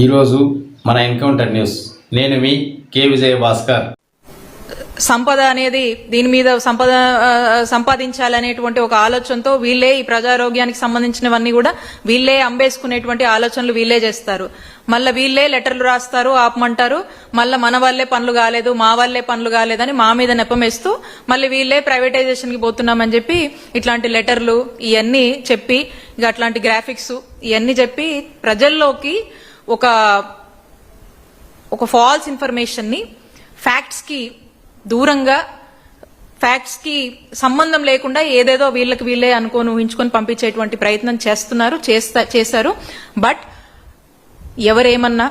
ఈరోజు మన encounter news. నేను మీ కే విజయ భాస్కర్. సంపద అనేది దీని మీద సంపద సంపాదించాలనేటువంటి ఒక ఆలోచనతో వీళ్ళే ఈ ప్రజారోగ్యానికి సంబంధించినవన్నీ కూడా వీళ్ళే అంబేసుకునేటువంటి ఆలోచనలు వీళ్ళే చేస్తారు. మళ్ళీ వీళ్ళే లెటర్లు రాస్తారు ఆపమంటారు. మళ్ళీ మన వల్లే పనులు కాలేదు మా వల్లే పనులు కాలేదని మా మీద నెపమేస్తూ మళ్ళీ వీళ్ళే ప్రైవేటైజేషన్కి పోతున్నామని చెప్పి ఇట్లాంటి లెటర్లు ఇవన్నీ చెప్పి ఇక అట్లాంటి గ్రాఫిక్స్ ఇవన్నీ చెప్పి ప్రజల్లోకి ఒక ఒక ఫాల్స్ ఇన్ఫర్మేషన్ని ఫ్యాక్ట్స్కి దూరంగా ఫ్యాక్ట్స్కి సంబంధం లేకుండా ఏదేదో వీళ్ళకి వీళ్ళే అనుకోని ఊహించుకొని పంపించేటువంటి ప్రయత్నం చేస్తున్నారు చేస్తా చేశారు. బట్ ఎవరేమన్నా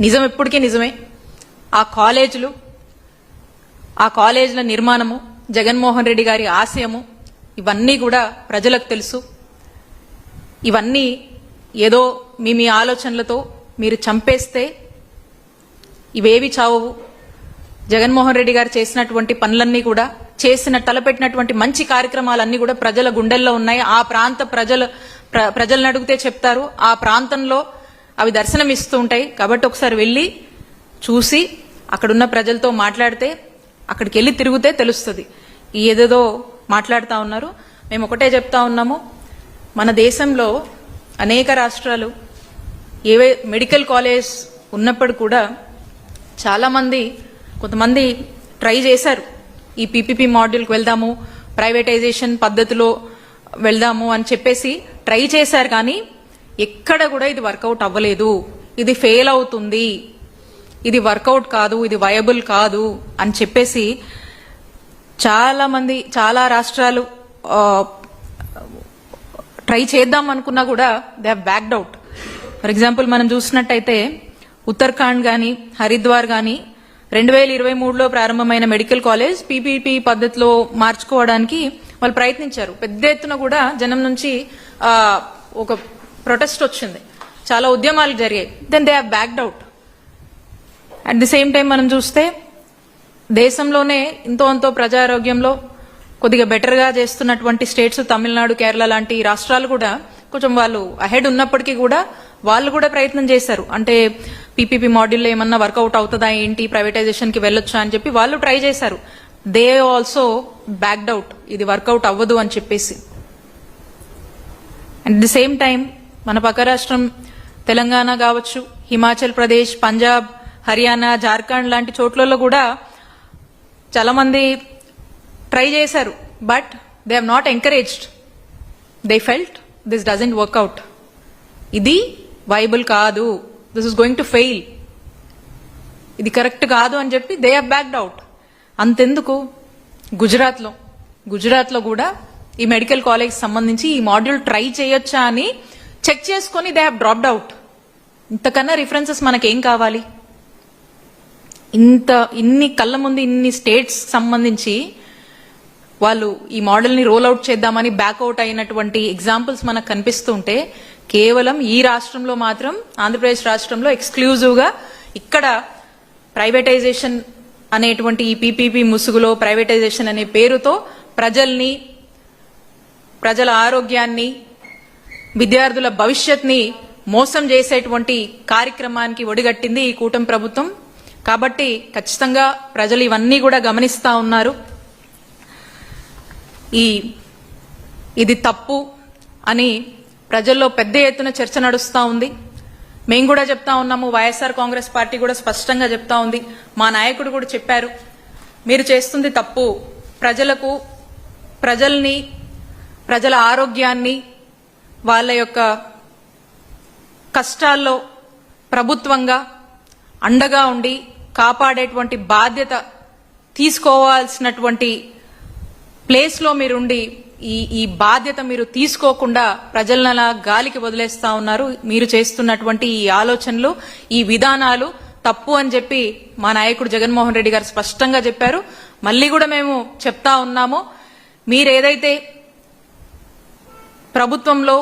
నిజం ఎప్పటికీ నిజమే. ఆ కాలేజీలు ఆ కాలేజీల నిర్మాణము జగన్మోహన్ రెడ్డి గారి ఆశయము ఇవన్నీ కూడా ప్రజలకు తెలుసు. ఇవన్నీ ఏదో మీ మీ ఆలోచనలతో మీరు చంపేస్తే ఇవేవి చావవు. జగన్మోహన్ రెడ్డి గారు చేసినటువంటి పనులన్నీ కూడా చేసిన తలపెట్టినటువంటి మంచి కార్యక్రమాలన్నీ కూడా ప్రజల గుండెల్లో ఉన్నాయి. ఆ ప్రాంత ప్రజలు ప్ర- ప్రజలను అడిగితే చెప్తారు ఆ ప్రాంతంలో అవి దర్శనం ఇస్తూ ఉంటాయి. కాబట్టి ఒకసారి వెళ్ళి చూసి అక్కడున్న ప్రజలతో మాట్లాడితే అక్కడికి వెళ్ళి తిరిగితే తెలుస్తుంది. ఏదేదో మాట్లాడుతూ ఉన్నారు. మేము ఒకటే చెప్తా ఉన్నాము. మన దేశంలో అనేక రాష్ట్రాలు ఏవే మెడికల్ కాలేజ్ ఉన్నప్పుడు కూడా చాలామంది కొంతమంది ట్రై చేశారు. ఈ పీపీపీ మాడ్యూల్కి వెళ్దాము ప్రైవేటైజేషన్ పద్ధతిలో వెళ్దాము అని చెప్పేసి ట్రై చేశారు కానీ ఎక్కడ కూడా ఇది వర్కౌట్ అవ్వలేదు. ఇది ఫెయిల్ అవుతుంది. ఇది వర్కౌట్ కాదు ఇది వయబుల్ కాదు అని చెప్పేసి చాలా మంది చాలా రాష్ట్రాలు ట్రై చేద్దాం అనుకున్నా కూడా they have backed out. For example మనం చూసినట్టయితే ఉత్తరాఖండ్ కానీ హరిద్వార్ కానీ రెండు వేల ఇరవై మూడులో ప్రారంభమైన మెడికల్ కాలేజ్ పీపీపీ పద్ధతిలో మార్చుకోవడానికి వాళ్ళు ప్రయత్నించారు. పెద్ద ఎత్తున కూడా జనం నుంచి ఒక ప్రొటెస్ట్ వచ్చింది. చాలా ఉద్యమాలు జరిగాయి. Then they have backed out at the same time మనం చూస్తే దేశంలోనే ఇంతో అంతో ప్రజారోగ్యంలో కొద్దిగా బెటర్గా చేస్తున్నటువంటి స్టేట్స్ తమిళనాడు కేరళ లాంటి రాష్ట్రాలు కూడా కొంచెం వాళ్ళు అహెడ్ ఉన్నప్పటికీ కూడా వాళ్ళు కూడా ప్రయత్నం చేశారు. అంటే పీపీపీ మాడ్యూల్లో ఏమన్నా వర్కౌట్ అవుతుందా ఏంటి? ప్రైవేటైజేషన్కి వెళ్ళొచ్చా అని చెప్పి వాళ్ళు ట్రై చేశారు. దే ఆల్సో బ్యాక్డ్ అవుట్ ఇది వర్కౌట్ అవ్వదు అని చెప్పేసి. అట్ ది సేమ్ టైం మన పక్క రాష్ట్రం తెలంగాణ కావచ్చు హిమాచల్ ప్రదేశ్ పంజాబ్ హర్యానా జార్ఖండ్ లాంటి చోట్లలో కూడా చాలా మంది ట్రై చేశారు. But they have not encouraged they felt this doesn't work out ఇది వైబుల్ కాదు. This is going to fail ఇది కరెక్ట్ కాదు అని చెప్పి దే హ్యావ్ బ్యాక్డ్ అవుట్ అంతెందుకు? గుజరాత్లో. గుజరాత్లో కూడా ఈ మెడికల్ కాలేజ్ సంబంధించి ఈ మాడ్యూల్ ట్రై చేయొచ్చా అని చెక్ చేసుకొని దే హ్యావ్ డ్రాప్డ్ అవుట్ ఇంతకన్నా రిఫరెన్సెస్ మనకేం కావాలి? ఇంత ఇన్ని కళ్ళ ముందు ఇన్ని స్టేట్స్ సంబంధించి వాళ్ళు ఈ మోడల్ని రోల్ అవుట్ చేద్దామని బ్యాక్అవుట్ అయినటువంటి ఎగ్జాంపుల్స్ మనకు కనిపిస్తుంటే కేవలం ఈ రాష్ట్రంలో మాత్రం ఆంధ్రప్రదేశ్ రాష్ట్రంలో ఎక్స్క్లూజివ్గా ఇక్కడ ప్రైవేటైజేషన్ అనేటువంటి ఈ పీపీపీ ముసుగులో ప్రైవేటైజేషన్ అనే పేరుతో ప్రజల్ని ప్రజల ఆరోగ్యాన్ని విద్యార్థుల భవిష్యత్ని మోసం చేసేటువంటి కార్యక్రమానికి ఒడిగట్టింది ఈ కూటమి ప్రభుత్వం. కాబట్టి ఖచ్చితంగా ప్రజలు ఇవన్నీ కూడా గమనిస్తా ఉన్నారు. ఈ ఇది తప్పు అని ప్రజల్లో పెద్ద ఎత్తున చర్చ నడుస్తూ ఉంది. మేము కూడా చెప్తా ఉన్నాము వైఎస్ఆర్ కాంగ్రెస్ పార్టీ కూడా స్పష్టంగా చెప్తా ఉంది. మా నాయకుడు కూడా చెప్పారు మీరు చేస్తుంది తప్పు. ప్రజలకు ప్రజల్ని ప్రజల ఆరోగ్యాన్ని వాళ్ళ యొక్క కష్టాల్లో ప్రభుత్వంగా అండగా ఉండి కాపాడేటువంటి బాధ్యత తీసుకోవాల్సినటువంటి ప్లేస్లో మీరుండి ఈ ఈ బాధ్యత మీరు తీసుకోకుండా ప్రజలనలా గాలికి వదిలేస్తా ఉన్నారు. మీరు చేస్తున్నటువంటి ఈ ఆలోచనలు ఈ విధానాలు తప్పు అని చెప్పి మా నాయకుడు జగన్మోహన్ రెడ్డి గారు స్పష్టంగా చెప్పారు. మళ్ళీ కూడా మేము చెప్తా ఉన్నాము. మీరేదైతే ప్రభుత్వంలో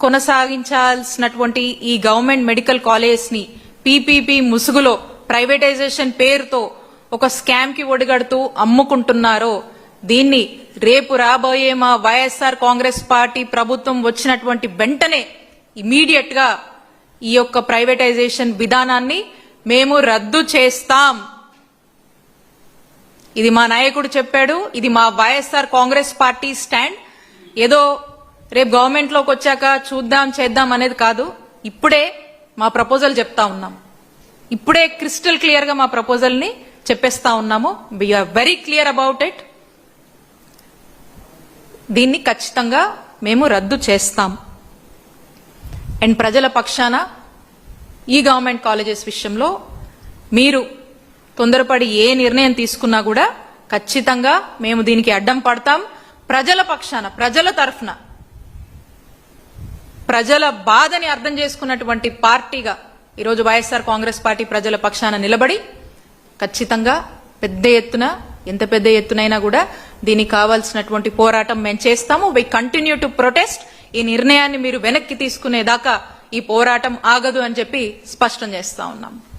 కొనసాగించాల్సినటువంటి ఈ గవర్నమెంట్ మెడికల్ కాలేజ్ని పీపీపీ ముసుగులో ప్రైవేటైజేషన్ పేరుతో ఒక స్కామ్కి ఒడిగడుతూ అమ్ముకుంటున్నారో దీన్ని రేపు రాబోయే మా వైఎస్ఆర్ కాంగ్రెస్ పార్టీ ప్రభుత్వం వచ్చినటువంటి వెంటనే ఇమీడియట్గా ఈ యొక్క ప్రైవేటైజేషన్ విధానాన్ని మేము రద్దు చేస్తాం. ఇది మా నాయకుడు చెప్పాడు ఇది మా వైఎస్ఆర్ కాంగ్రెస్ పార్టీ స్టాండ్. ఏదో రేపు గవర్నమెంట్లోకి వచ్చాక చూద్దాం చేద్దాం అనేది కాదు. ఇప్పుడే మా ప్రపోజల్ చెప్తా ఉన్నాం. ఇప్పుడే క్రిస్టల్ క్లియర్గా మా ప్రపోజల్ని చెప్పేస్తా ఉన్నాము. We're very clear about it దీన్ని ఖచ్చితంగా మేము రద్దు చేస్తాం. అండ్ ప్రజల పక్షాన ఈ గవర్నమెంట్ కాలేజెస్ విషయంలో మీరు తొందరపడి ఏ నిర్ణయం తీసుకున్నా కూడా ఖచ్చితంగా మేము దీనికి అడ్డం పడతాం. ప్రజల పక్షాన ప్రజల తరఫున ప్రజల బాధని అర్థం చేసుకున్నటువంటి పార్టీగా ఈరోజు వైఎస్ఆర్ కాంగ్రెస్ పార్టీ ప్రజల పక్షాన నిలబడి ఖచ్చితంగా పెద్ద ఎత్తున ఎంత పెద్ద ఎత్తునైనా కూడా దీనికి కావాల్సినటువంటి పోరాటం మేము చేస్తాము. వి కంటిన్యూ టు ప్రొటెస్ట్ ఈ నిర్ణయాన్ని మీరు వెనక్కి తీసుకునేదాకా ఈ పోరాటం ఆగదు అని చెప్పి స్పష్టం చేస్తా ఉన్నాము